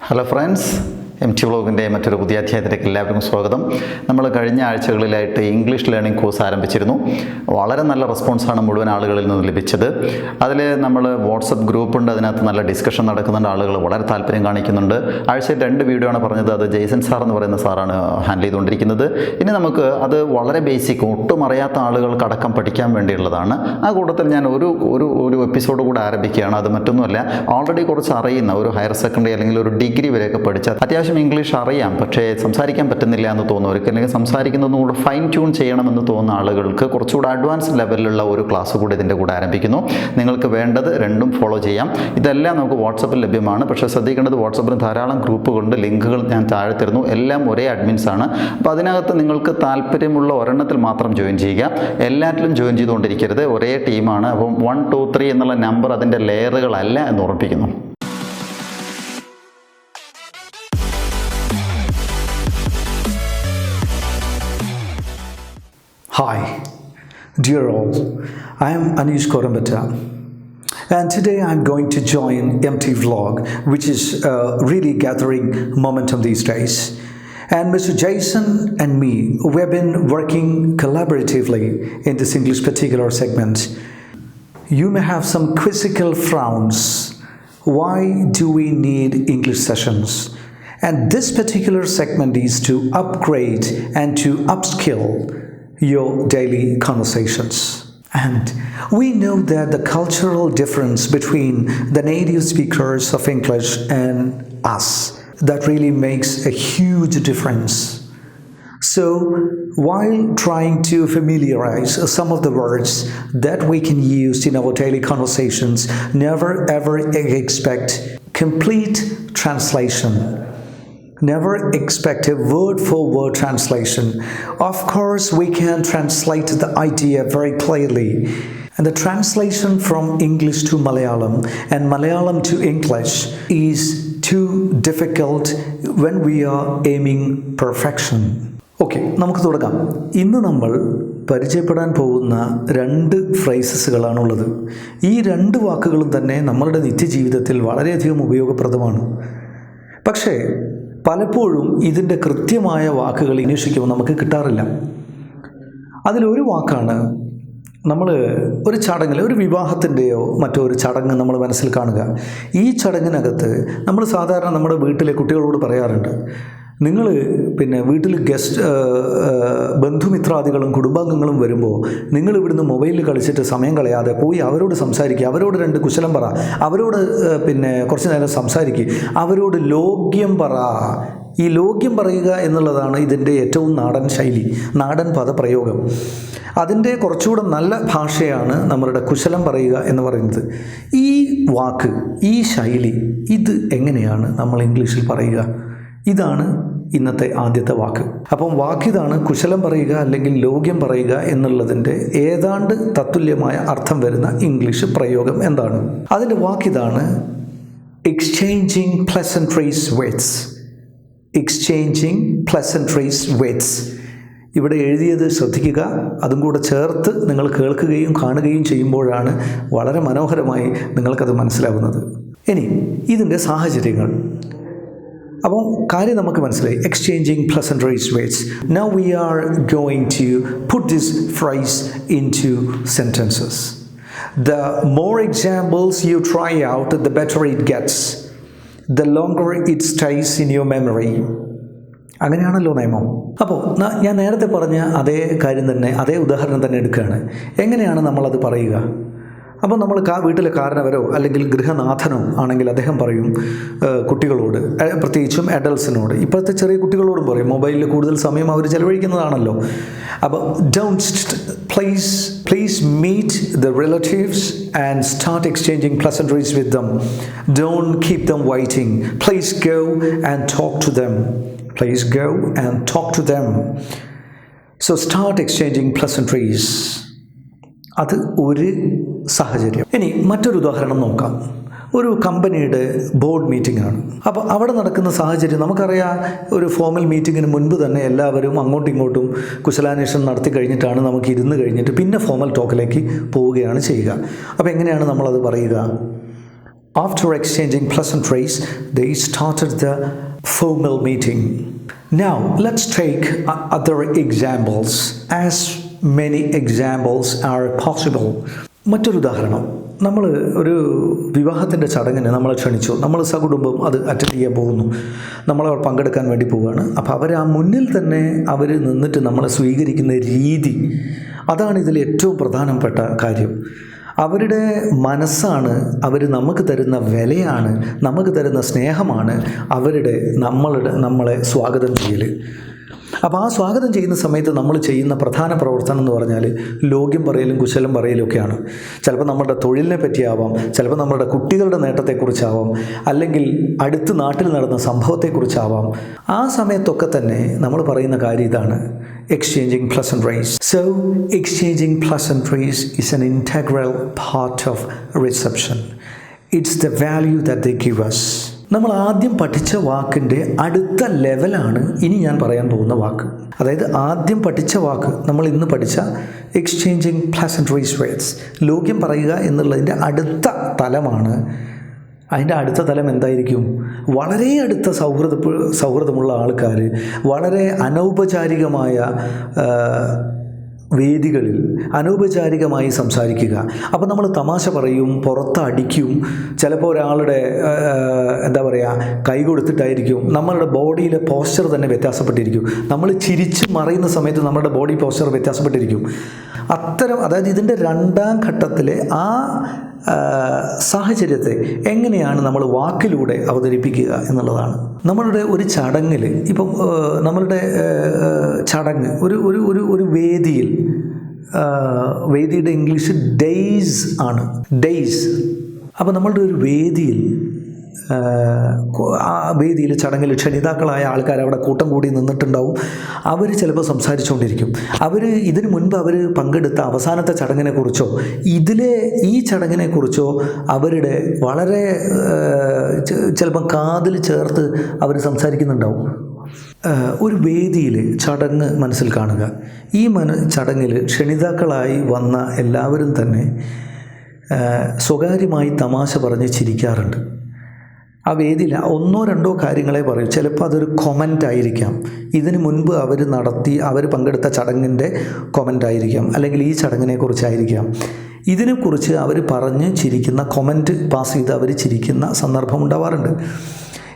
Hello friends M T വ്ളോഗിന്റെ മറ്റൊരു പുതിയ അധ്യായത്തിലേക്ക് എല്ലാവർക്കും സ്വാഗതം. നമ്മൾ കഴിഞ്ഞ ആഴ്ചകളിലായിട്ട് ഇംഗ്ലീഷ് ലേണിംഗ് കോഴ്സ് ആരംഭിച്ചിരുന്നു. വളരെ നല്ല റെസ്പോൺസാണ് മുഴുവൻ ആളുകളിൽ നിന്ന് ലഭിച്ചത്. അതിൽ നമ്മൾ വാട്സപ്പ് ഗ്രൂപ്പുണ്ട് അതിനകത്ത് നല്ല ഡിസ്കഷൻ നടക്കുന്നുണ്ട് ആളുകൾ വളരെ താല്പര്യം കാണിക്കുന്നുണ്ട്. ആഴ്ചയിൽ രണ്ട് വീഡിയോ ആണ് പറഞ്ഞത് അത് ജെയ്സൺ സാർ എന്ന് പറയുന്ന സാറാണ് ഹാൻഡിൽ ചെയ്തുകൊണ്ടിരിക്കുന്നത്. ഇനി നമുക്ക് അത് വളരെ ബേസിക് ഒട്ടും അറിയാത്ത ആളുകൾക്ക് അടക്കം പഠിക്കാൻ വേണ്ടിയുള്ളതാണ്. ആ കൂട്ടത്തിൽ ഞാൻ ഒരു ഒരു ഒരു എപ്പിസോഡ് കൂടെ ആരംഭിക്കുകയാണ്. അത് മറ്റൊന്നുമല്ല ഓൾറെഡി കുറച്ച് അറിയുന്ന ഒരു ഹയർ സെക്കൻഡറി അല്ലെങ്കിൽ ഒരു ഡിഗ്രി വരെയൊക്കെ പഠിച്ച അത്യാവശ്യം ഇംഗ്ലീഷ് അറിയാം പക്ഷേ സംസാരിക്കാൻ പറ്റുന്നില്ല എന്ന് തോന്നുന്നവർക്ക് അല്ലെങ്കിൽ സംസാരിക്കുന്നതും കൂടെ ഫൈൻ ട്യൂൺ ചെയ്യണമെന്ന് തോന്നുന്ന ആളുകൾക്ക് കുറച്ചുകൂടെ അഡ്വാൻസ് ലെവലിലുള്ള ഒരു ക്ലാസ് കൂടി ഇതിന്റെ കൂടെ ആരംഭിക്കുന്നു. നിങ്ങൾക്ക് വേണ്ടത് രണ്ടും ഫോളോ ചെയ്യാം. ഇതെല്ലാം നമുക്ക് വാട്സപ്പിൽ ലഭ്യമാണ്. പക്ഷേ ശ്രദ്ധിക്കേണ്ടത് വാട്സപ്പിൽ ധാരാളം ഗ്രൂപ്പുകളുണ്ട് ലിങ്കുകൾ ഞാൻ താഴെ തരുന്നു. എല്ലാം ഒരേ അഡ്മിൻസ് ആണ്. അപ്പോൾ അതിനകത്ത് നിങ്ങൾക്ക് താല്പര്യമുള്ള ഒരെണ്ണത്തിൽ മാത്രം ജോയിൻ ചെയ്യുക. എല്ലാറ്റിലും ജോയിൻ ചെയ്തുകൊണ്ടിരിക്കരുത്. ഒരേ ടീമാണ് അപ്പം വൺ ടു ത്രീ എന്നുള്ള നമ്പർ അതിന്റെ ലെയറുകളല്ല എന്ന് ഉറപ്പിക്കുന്നു. Hi, dear all. I am Anish Korambata. And today I'm going to join MT Vlog, which is uh, really gathering momentum these days. And Mr. Jason and me, we've been working collaboratively in this English particular segment. You may have some quizzical frowns. Why do we need English sessions? And this particular segment is to upgrade and to upskill your daily conversations. And we know that the cultural difference between the native speakers of English and us that really makes a huge difference. So, while trying to familiarize some of the words that we can use in our daily conversations, never ever expect complete translation. Never expect a word for word translation. Of course, we can translate the idea very clearly. And the translation from English to Malayalam and Malayalam to English is too difficult when we are aiming perfection. Okay നമുക്ക് തുടങ്ങാം ഇന്ന് നമ്മൾ പരിചയപ്പെടാൻ പോകുന്ന രണ്ട് ഫ്രൈസസുകളാണുള്ളത് ഈ രണ്ട് വാക്കുകളും തന്നെ നമ്മളുടെ നിത്യജീവിതത്തിൽ വളരെയധികം ഉപയോഗപ്രദമാണ് പക്ഷേ പലപ്പോഴും ഇതിന്റെ കൃത്യമായ വാക്കുകൾ അന്വേഷിക്കുമ്പോൾ നമുക്ക് കിട്ടാറില്ല. അതിലൊരു വാക്കാണ് നമ്മൾ ഒരു ചടങ്ങിൽ ഒരു വിവാഹത്തിന്റെയോ മറ്റോ ഒരു ചടങ്ങ് നമ്മൾ മനസ്സിൽ കാണുക. ഈ ചടങ്ങിനകത്ത് നമ്മൾ സാധാരണ നമ്മുടെ വീട്ടിലെ കുട്ടികളോട് പറയാറുണ്ട് നിങ്ങൾ പിന്നെ വീട്ടിൽ ഗസ്റ്റ് ബന്ധുമിത്രാദികളും കുടുംബാംഗങ്ങളും വരുമ്പോൾ നിങ്ങൾ ഇവിടുന്ന് മൊബൈലിൽ കളിച്ചിട്ട് സമയം കളയാതെ പോയി അവരോട് സംസാരിക്കുക. അവരോട് രണ്ട് കുശലം പറ. അവരോട് പിന്നെ കുറച്ച് നേരം സംസാരിക്കുക അവരോട് ലോക്യം പറ. ഈ ലോക്യം പറയുക എന്നുള്ളതാണ് ഇതിന്റെ ഏറ്റവും നാടൻ ശൈലി നാടൻ പദപ്രയോഗം. അതിന്റെ കുറച്ചുകൂടെ നല്ല ഭാഷയാണ് നമ്മളുടെ കുശലം പറയുക എന്ന് പറയുന്നത്. ഈ വാക്ക് ഈ ശൈലി ഇത് എങ്ങനെയാണ് നമ്മൾ ഇംഗ്ലീഷിൽ പറയുക? ഇതാണ് ഇന്നത്തെ ആദ്യത്തെ വാക്ക്. അപ്പം വാക്കിതാണ് കുശലം പറയുക അല്ലെങ്കിൽ ലോഗ്യം പറയുക എന്നുള്ളതിന്റെ ഏതാണ്ട് തത്തുല്യമായ അർത്ഥം വരുന്ന ഇംഗ്ലീഷ് പ്രയോഗം എന്താണ്? അതിന്റെ വാക്കിതാണ് exchanging pleasantries words exchanging pleasantries words ഇവിടെ എഴുതിയത് ശ്രദ്ധിക്കുക. അതും കൂടെ ചേർത്ത് നിങ്ങൾ കേൾക്കുകയും കാണുകയും ചെയ്യുമ്പോഴാണ് വളരെ മനോഹരമായി നിങ്ങൾക്കത് മനസ്സിലാവുന്നത്. ഇനി ഇതിന്റെ സാഹചര്യങ്ങൾ. അപ്പം കാര്യം നമുക്ക് മനസ്സിലായി. Exchanging pleasantries words now we are going to put this phrase into sentences the more examples you try out the better it gets the longer it stays in your memory അങ്ങനെയാണല്ലോ നിയമം. അപ്പോൾ ഞാൻ നേരത്തെ പറഞ്ഞ അതേ കാര്യം തന്നെ അതേ ഉദാഹരണം തന്നെ എടുക്കുകയാണ്. എങ്ങനെയാണ് നമ്മളത് പറയുക? അപ്പോൾ നമ്മൾ കാ വീട്ടിലെ കാരണവരോ അല്ലെങ്കിൽ ഗൃഹനാഥനോ ആണെങ്കിൽ അദ്ദേഹം പറയും കുട്ടികളോട് പ്രത്യേകിച്ചും അഡൽസിനോട് ഇപ്പോഴത്തെ ചെറിയ കുട്ടികളോടും പറയും മൊബൈലിൽ കൂടുതൽ സമയം അവർ ചെലവഴിക്കുന്നതാണല്ലോ. അപ്പോൾ don't please please meet the relatives and start exchanging pleasantries with them don't keep them waiting please go and talk to them please go and talk to them so start exchanging pleasantries അത് ഒരു സാഹചര്യം. ഇനി മറ്റൊരു ഉദാഹരണം നോക്കാം. ഒരു കമ്പനിയുടെ board meeting ആണ് അപ്പോൾ അവിടെ നടക്കുന്ന സാഹചര്യം നമുക്കറിയാം ഒരു ഫോമൽ മീറ്റിങ്ങിന് മുൻപ് തന്നെ എല്ലാവരും അങ്ങോട്ടും ഇങ്ങോട്ടും കുശലാന്വേഷണം നടത്തി കഴിഞ്ഞിട്ടാണ് നമുക്ക് ഇരുന്ന് കഴിഞ്ഞിട്ട് പിന്നെ ഫോമൽ ടോക്കിലേക്ക് പോവുകയാണ് ചെയ്യുക. അപ്പോൾ എങ്ങനെയാണ് നമ്മളത് പറയുക? After exchanging and phrase the started the formal meeting now let's take other examples as many examples are possible. മറ്റൊരു ഉദാഹരണം. നമ്മൾ ഒരു വിവാഹത്തിന്റെ ചടങ്ങിന് നമ്മളെ ക്ഷണിച്ചു. നമ്മൾ സകുടുംബം അത് അറ്റൻഡ് ചെയ്യാൻ പോകുന്നു. നമ്മൾ അവർ പങ്കെടുക്കാൻ വേണ്ടി പോവുകയാണ്. അപ്പോൾ അവർ ആ മുന്നിൽ തന്നെ അവർ നിന്നിട്ട് നമ്മളെ സ്വീകരിക്കുന്ന രീതി അതാണ് ഇതിൽ ഏറ്റവും പ്രധാനപ്പെട്ട കാര്യം. അവരുടെ മനസ്സാണ് അവർ നമുക്ക് തരുന്ന വിലയാണ് നമുക്ക് തരുന്ന സ്നേഹമാണ് അവരുടെ നമ്മളുടെ നമ്മളെ സ്വാഗതം ചെയ്യൽ അപ്പോൾ ആ സ്വാഗതം ചെയ്യുന്ന സമയത്ത് നമ്മൾ ചെയ്യുന്ന പ്രധാന പ്രവർത്തനം എന്ന് പറഞ്ഞാൽ ലോഗ്യം പറയലും കുശലം പറയലും ഒക്കെയാണ് ചിലപ്പോൾ നമ്മുടെ തൊഴിലിനെ പറ്റിയാവാം ചിലപ്പോൾ നമ്മുടെ കുട്ടികളുടെ നേട്ടത്തെക്കുറിച്ചാവാം അല്ലെങ്കിൽ അടുത്ത നാട്ടിൽ നടന്ന സംഭവത്തെക്കുറിച്ചാവാം ആ സമയത്തൊക്കെ തന്നെ നമ്മൾ പറയുന്ന കാര്യം ഇതാണ് exchanging pleasantries. So, exchanging pleasantries is an integral part of reception. It's the value that they give us. നമ്മൾ ആദ്യം പഠിച്ച വാക്കിന്റെ അടുത്ത ലെവലാണ് ഇനി ഞാൻ പറയാൻ പോകുന്ന വാക്ക്. അതായത് ആദ്യം പഠിച്ച വാക്ക് നമ്മൾ ഇന്ന് പഠിച്ച എക്സ്ചേഞ്ചിങ് പ്ലസൻട്രീസ് വേർഡ്സ് ലോക്യം പറയുക എന്നുള്ളതിന്റെ അടുത്ത തലമാണ്. അതിന്റെ അടുത്ത തലം എന്തായിരിക്കും? വളരെ അടുത്ത സൗഹൃദ സൗഹൃദമുള്ള ആൾക്കാർ വളരെ അനൗപചാരികമായ വേദികളിൽ അനൗപചാരികമായി സംസാരിക്കുക. അപ്പോൾ നമ്മൾ തമാശ പറയും പുറത്ത് അടിക്കും ചിലപ്പോൾ ഒരാളുടെ എന്താ പറയുക കൈ കൊടുത്തിട്ടായിരിക്കും നമ്മളുടെ ബോഡിയിലെ പോസ്ചർ തന്നെ വ്യത്യാസപ്പെട്ടിരിക്കും. നമ്മൾ ചിരിച്ച് മറയുന്ന സമയത്ത് നമ്മുടെ ബോഡി പോസ്ചർ വ്യത്യാസപ്പെട്ടിരിക്കും. അത്തരം അതായത് ഇതിന്റെ രണ്ടാം ഘട്ടത്തിലെ ആ സാഹചര്യത്തെ എങ്ങനെയാണ് നമ്മൾ വാക്കിലൂടെ അവതരിപ്പിക്കുക എന്നുള്ളതാണ്. നമ്മളുടെ ഒരു ചടങ്ങിൽ ഇപ്പം നമ്മളുടെ ചടങ്ങ് ഒരു ഒരു ഒരു ഒരു വേദിയിൽ വേദിയുടെ ഇംഗ്ലീഷ് ഡെയ്സ് ആണ്. ഡെയ്സ്. അപ്പോൾ നമ്മളുടെ ഒരു വേദിയിൽ ആ, വേദിയിൽ ചടങ്ങിൽ ക്ഷണിതാക്കളായ ആൾക്കാർ അവിടെ കൂട്ടം കൂടി നിന്നിട്ടുണ്ടാവും. അവർ ചിലപ്പോൾ സംസാരിച്ചുകൊണ്ടിരിക്കും അവർ ഇതിനു മുൻപ് അവർ പങ്കെടുത്ത അവസാനത്തെ ചടങ്ങിനെക്കുറിച്ചോ ഇതിലെ ഈ ചടങ്ങിനെക്കുറിച്ചോ അവരുടെ വളരെ ചിലപ്പം കാതിൽ ചേർത്ത് അവർ സംസാരിക്കുന്നുണ്ടാവും. ഒരു വേദിയിൽ ചടങ്ങ് മനസ്സിൽ കാണുക. ഈ മന ചടങ്ങിൽ ക്ഷണിതാക്കളായി വന്ന എല്ലാവരും തന്നെ സ്വകാര്യമായി തമാശ പറഞ്ഞ് ചിരിക്കാറുണ്ട്. ആ വേദിയിൽ ഒന്നോ രണ്ടോ കാര്യങ്ങളെ പറയൂ. ചിലപ്പോൾ അതൊരു കൊമന്റ് ആയിരിക്കാം. ഇതിന് മുൻപ് അവർ നടത്തി അവർ പങ്കെടുത്ത ചടങ്ങിന്റെ കൊമന്റ് ആയിരിക്കാം. അല്ലെങ്കിൽ ഈ ചടങ്ങിനെ കുറിച്ചായിരിക്കാം. ഇതിനെക്കുറിച്ച് അവർ പറഞ്ഞ് ചിരിക്കുന്ന കൊമന്റ് പാസ് ചെയ്ത് അവർ ചിരിക്കുന്ന സന്ദർഭം ഉണ്ടാവാറുണ്ട്.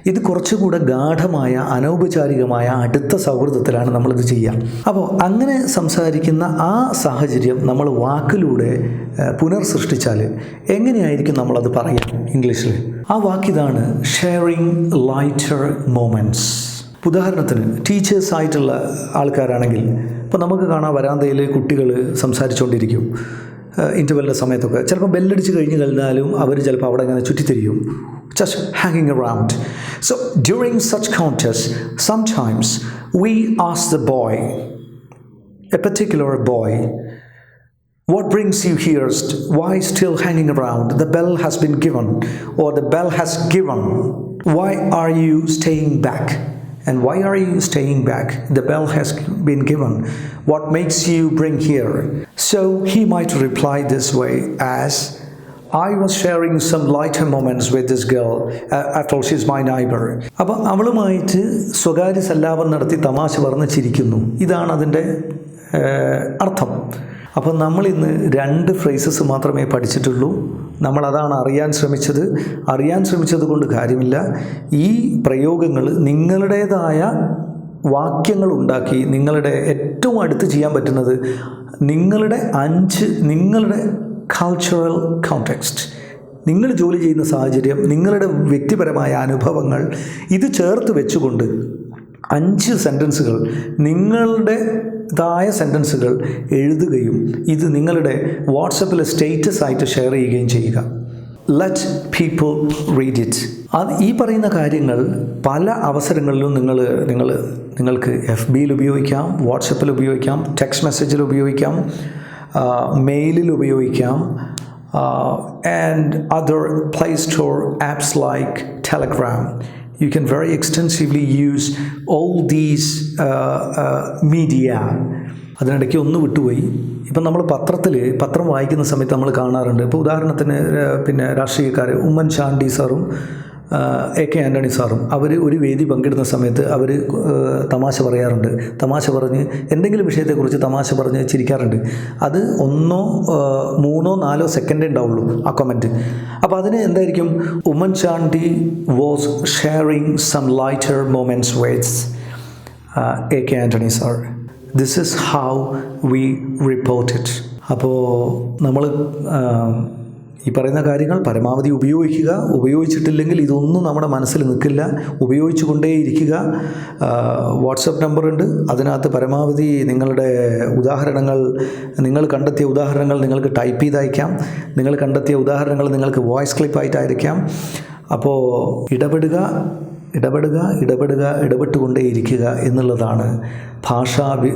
ഇത് കുറച്ചുകൂടെ ഗാഠമായ അനൗപചാരികമായ അടുത്ത സൗഹൃദത്തിലാണ് നമ്മളിത് ചെയ്യുക. അപ്പോൾ അങ്ങനെ സംസാരിക്കുന്ന ആ സാഹചര്യം നമ്മൾ വാക്കിലൂടെ പുനർസൃഷ്ടിച്ചാൽ എങ്ങനെയായിരിക്കും നമ്മളത് പറയാം ഇംഗ്ലീഷിൽ? ആ വാക്കിതാണ് ഷെയറിങ് ലൈറ്റർ മൊമെന്റ്സ് ഉദാഹരണത്തിന് ടീച്ചേഴ്സ് ആയിട്ടുള്ള ആൾക്കാരാണെങ്കിൽ ഇപ്പോൾ നമുക്ക് കാണാം വരാന്തയിൽ കുട്ടികൾ സംസാരിച്ചുകൊണ്ടിരിക്കും ഇന്റർവെല്ലിന്റെ സമയത്തൊക്കെ ചിലപ്പോൾ ബെല്ലടിച്ച് കഴിഞ്ഞ് കഴിഞ്ഞാലും അവർ ചിലപ്പോൾ അവിടെ ഇങ്ങനെ ചുറ്റിത്തിരിയും just hanging around. So during such contests, sometimes we ask the boy, a particular boy, what brings you here? Why still hanging around? The bell has been given, or the bell has given. Why are you staying back? And why are you staying back? The bell has been given. What makes you bring here? So he might reply this way as I was sharing some lighter moments with this girl. Uh, after all, she's my neighbor. അപ്പോൾ അവളുമായിട്ട് സ്വകാര്യ സല്ലാപം നടത്തി തമാശ പറഞ്ഞ് ചിരിക്കുന്നു ഇതാണ് അതിന്റെ അർത്ഥം അപ്പോൾ നമ്മൾ ഇന്ന് രണ്ട് ഫ്രേസസ് മാത്രമേ പഠിച്ചിട്ടുള്ളൂ. നമ്മൾ അതാണ് അറിയാൻ ശ്രമിച്ചത്. അറിയാൻ ശ്രമിച്ചത് കൊണ്ട് കാര്യമില്ല. ഈ പ്രയോഗങ്ങൾ നിങ്ങളുടേതായ വാക്യങ്ങൾ ഉണ്ടാക്കി നിങ്ങളുടെ ഏറ്റവും അടുത്ത് ചെയ്യാൻ പറ്റുന്നത് നിങ്ങളുടെ അഞ്ച് നിങ്ങളുടെ കൾച്ചറൽ കോണ്ടെക്സ്റ്റ് നിങ്ങൾ ജോലി ചെയ്യുന്ന സാഹചര്യം നിങ്ങളുടെ വ്യക്തിപരമായ അനുഭവങ്ങൾ ഇത് ചേർത്ത് വെച്ചുകൊണ്ട് അഞ്ച് സെന്റൻസുകൾ നിങ്ങളുടെ തായ സെന്റൻസുകൾ എഴുതുകയും ഇത് നിങ്ങളുടെ വാട്സപ്പിൽ സ്റ്റേറ്റസ് ആയിട്ട് ഷെയർ ചെയ്യുകയും ചെയ്യുക. ലെറ്റ് പീപ്പിൾ റീഡ് ഇറ്റ് അത് ഈ പറയുന്ന കാര്യങ്ങൾ പല അവസരങ്ങളിലും നിങ്ങൾ നിങ്ങൾ നിങ്ങൾക്ക് എഫ് ബിയിൽ ഉപയോഗിക്കാം വാട്സപ്പിൽ ഉപയോഗിക്കാം ടെക്സ്റ്റ് മെസ്സേജിൽ ഉപയോഗിക്കാം മെയിലിൽ ഉപയോഗിക്കാം and other play store apps like Telegram you can very all these uh, uh, media. അതിനിടയ്ക്ക് ഒന്ന് വിട്ടുപോയി. ഇപ്പം നമ്മൾ പത്രത്തിൽ പത്രം വായിക്കുന്ന സമയത്ത് നമ്മൾ കാണാറുണ്ട്. ഇപ്പോൾ ഉദാഹരണത്തിന് പിന്നെ രാഷ്ട്രീയക്കാർ ഉമ്മൻചാണ്ടി സാറും എ കെ ആന്റണി സാറും അവർ ഒരു വേദി പങ്കിടുന്ന സമയത്ത് അവർ തമാശ പറയാറുണ്ട്. തമാശ പറഞ്ഞ് എന്തെങ്കിലും വിഷയത്തെക്കുറിച്ച് തമാശ പറഞ്ഞ് ചിരിക്കാറുണ്ട്. അത് ഒന്നോ മൂന്നോ നാലോ സെക്കൻഡേ ഉണ്ടാവുള്ളൂ ആ കമന്റ് അപ്പോൾ അതിന് എന്തായിരിക്കും? Oommen Chandy was sharing some lighter moments with A K Antony sir. This is how we report it അപ്പോൾ നമ്മൾ ഈ പറയുന്ന കാര്യങ്ങൾ പരമാവധി ഉപയോഗിക്കുക. ഉപയോഗിച്ചിട്ടില്ലെങ്കിൽ ഇതൊന്നും നമ്മുടെ മനസ്സിൽ നിൽക്കില്ല. ഉപയോഗിച്ചു കൊണ്ടേയിരിക്കുക വാട്സപ്പ് നമ്പറുണ്ട്. അതിനകത്ത് പരമാവധി നിങ്ങളുടെ ഉദാഹരണങ്ങൾ നിങ്ങൾ കണ്ടെത്തിയ ഉദാഹരണങ്ങൾ നിങ്ങൾക്ക് ടൈപ്പ് ചെയ്ത് അയക്കാം നിങ്ങൾ കണ്ടെത്തിയ ഉദാഹരണങ്ങൾ നിങ്ങൾക്ക് വോയിസ് ക്ലിപ്പായിട്ട് അയക്കാം അപ്പോൾ ഇടപെടുക ഇടപെടുക ഇടപെടുക ഇടപെട്ടുകൊണ്ടേയിരിക്കുക എന്നുള്ളതാണ് ഭാഷാ വി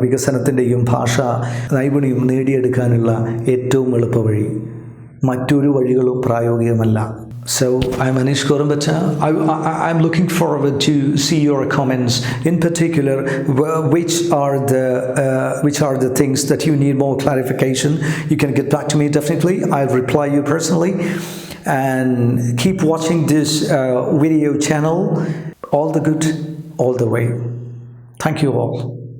വികസനത്തിന്റെയും ഭാഷാ നൈപുണ്യം നേടിയെടുക്കാനുള്ള ഏറ്റവും എളുപ്പവഴി. മറ്റൊരു വഴികളും പ്രായോഗികമല്ല So I'm Anish Korumbata. I, I, I'm looking forward to see your comments. In particular, wh- which are the uh, which are the things that you need more clarification. You can get back to me definitely. I'll reply you personally. And keep watching this uh, video channel. All the good, all the way. Thank you all.